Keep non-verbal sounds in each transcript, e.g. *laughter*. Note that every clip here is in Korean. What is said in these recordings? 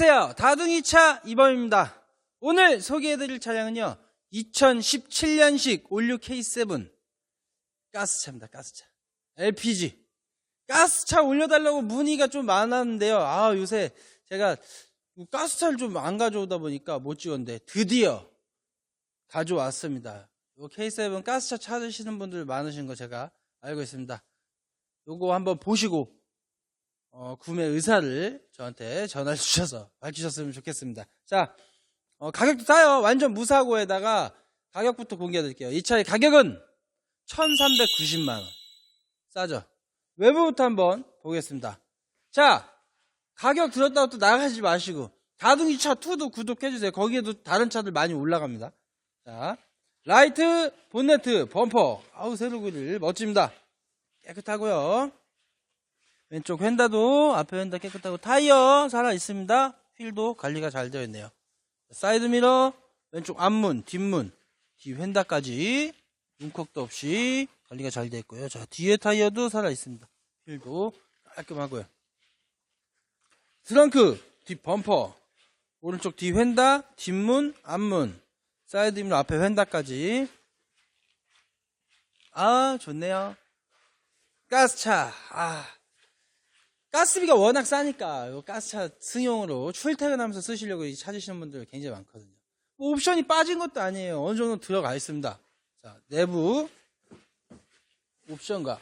안녕하세요. 다둥이차 이범입니다. 오늘 소개해드릴 차량은요. 2017년식 올류 K7 가스차입니다. 가스차. LPG. 가스차 올려달라고 문의가 좀 많았는데요. 아, 요새 제가 가스차를 좀 안 가져오다 보니까 못 찍었는데 드디어 가져왔습니다. 요 K7 가스차 찾으시는 분들 많으신 거 제가 알고 있습니다. 요거 한번 보시고 어, 구매 의사를 저한테 전화 *laughs* 주셔서 밝히셨으면 좋겠습니다. 자, 어, 가격도 싸요. 완전 무사고에다가 가격부터 공개해 드릴게요. 이 차의 가격은 1390만원. 싸죠? 외부부터 한번 보겠습니다. 자, 가격 들었다고 또 나가지 마시고, 다둥이 차 2도 구독해주세요. 거기에도 다른 차들 많이 올라갑니다. 자, 라이트, 본네트, 범퍼. 아우, 세로그릴 멋집니다. 깨끗하고요. 왼쪽 휀다도 앞에 휀다 깨끗하고 타이어 살아 있습니다. 휠도 관리가 잘 되어 있네요. 사이드 미러, 왼쪽 앞문, 뒷문, 뒤 휀다까지 문콕도 없이 관리가 잘 되어 있고요. 자 뒤에 타이어도 살아 있습니다. 휠도 깔끔하고요. 트렁크, 뒷 범퍼, 오른쪽 뒤 휀다, 뒷문, 앞문, 사이드 미러 앞에 휀다까지 아 좋네요. 가스차 아 가스비가 워낙 싸니까 요 가스차 승용으로 출퇴근하면서 쓰시려고 이 찾으시는 분들 굉장히 많거든요. 뭐 옵션이 빠진 것도 아니에요. 어느 정도 들어가 있습니다. 자 내부 옵션과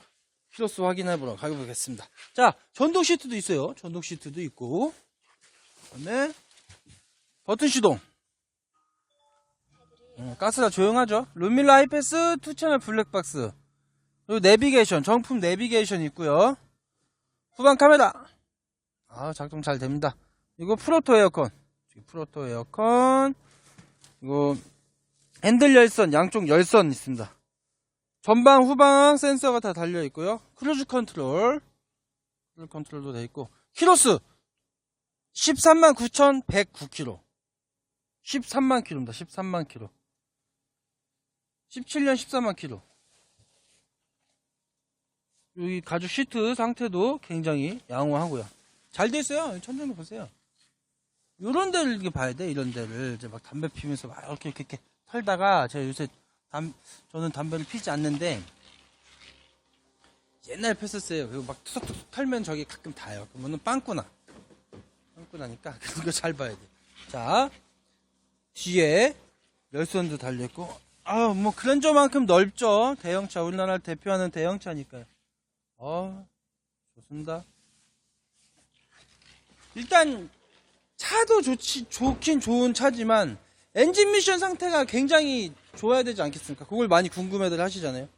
키로수 확인해 보러 가보겠습니다. 자 전동 시트도 있어요. 전동 시트도 있고 그다음에 버튼 시동. 어, 가스가 조용하죠. 루밀라 하이패스 투 채널 블랙박스. 그리고 내비게이션 정품 내비게이션 있고요. 후방 카메라. 아, 작동 잘 됩니다. 이거 프로토 에어컨. 프로토 에어컨. 이거 핸들 열선, 양쪽 열선 있습니다. 전방, 후방 센서가 다 달려 있고요. 크루즈 컨트롤. 크루즈 컨트롤도 돼 있고. 키로수 13만 9,109km. 13만 킬로입니다. 13만 킬로. 17년 14만 킬로. 여기 가죽 시트 상태도 굉장히 양호하고요. 잘 돼 있어요. 천천히 보세요. 이런 데를 이렇게 봐야 돼. 이런 데를 이제 막 담배 피면서 막 이렇게 이렇게, 이렇게 털다가 제가 요새 담 저는 담배를 피지 않는데 옛날에 폈었어요. 그리고 막 투석투석 털면 저기 가끔 닿아요. 그러면은 빵꾸나. 빵꾸나니까 *laughs* 그런 거잘 봐야 돼. 자 뒤에 열선도 달려있고 아뭐 그런 저만큼 넓죠. 대형차 우리나라를 대표하는 대형차니까요. 어, 좋습니다. 일단 차도 좋지 좋긴 좋은 차지만 엔진 미션 상태가 굉장히 좋아야 되지 않겠습니까? 그걸 많이 궁금해들 하시잖아요.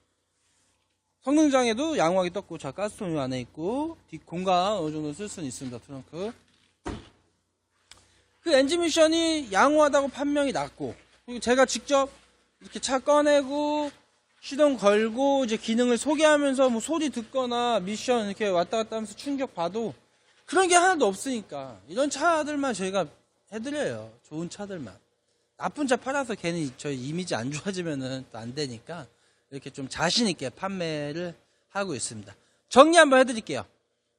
성능장에도 양호하게 떴고 자 가스통이 안에 있고 뒷 공간 어느 정도 쓸 수는 있습니다 트렁크. 그 엔진 미션이 양호하다고 판명이 났고 그리고 제가 직접 이렇게 차 꺼내고 시동 걸고 이제 기능을 소개하면서 뭐 소리 듣거나 미션 이렇게 왔다 갔다 하면서 충격 봐도 그런 게 하나도 없으니까 이런 차들만 저희가 해드려요. 좋은 차들만. 나쁜 차 팔아서 괜히 저희 이미지 안 좋아지면은 또 안 되니까 이렇게 좀 자신 있게 판매를 하고 있습니다. 정리 한번 해드릴게요.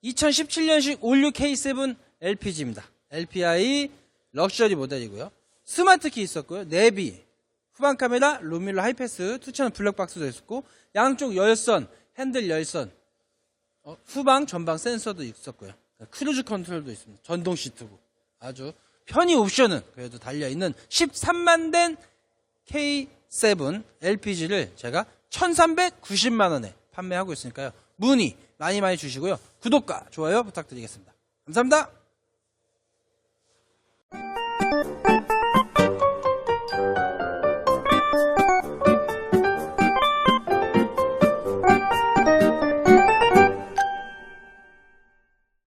2017년식 올류 K7 LPG입니다. LPI 럭셔리 모델이고요. 스마트 키 있었고요. 내비, 후방 카메라, 루밀러 하이패스, 투처는 블랙박스도 있었고 양쪽 열선, 핸들 열선, 어, 후방, 전방 센서도 있었고요. 크루즈 컨트롤도 있습니다. 전동 시트고 아주 편의 옵션은 그래도 달려있는 13만 된 K7 LPG를 제가 1390만 원에 판매하고 있으니까요. 문의 많이 많이 주시고요. 구독과 좋아요 부탁드리겠습니다. 감사합니다.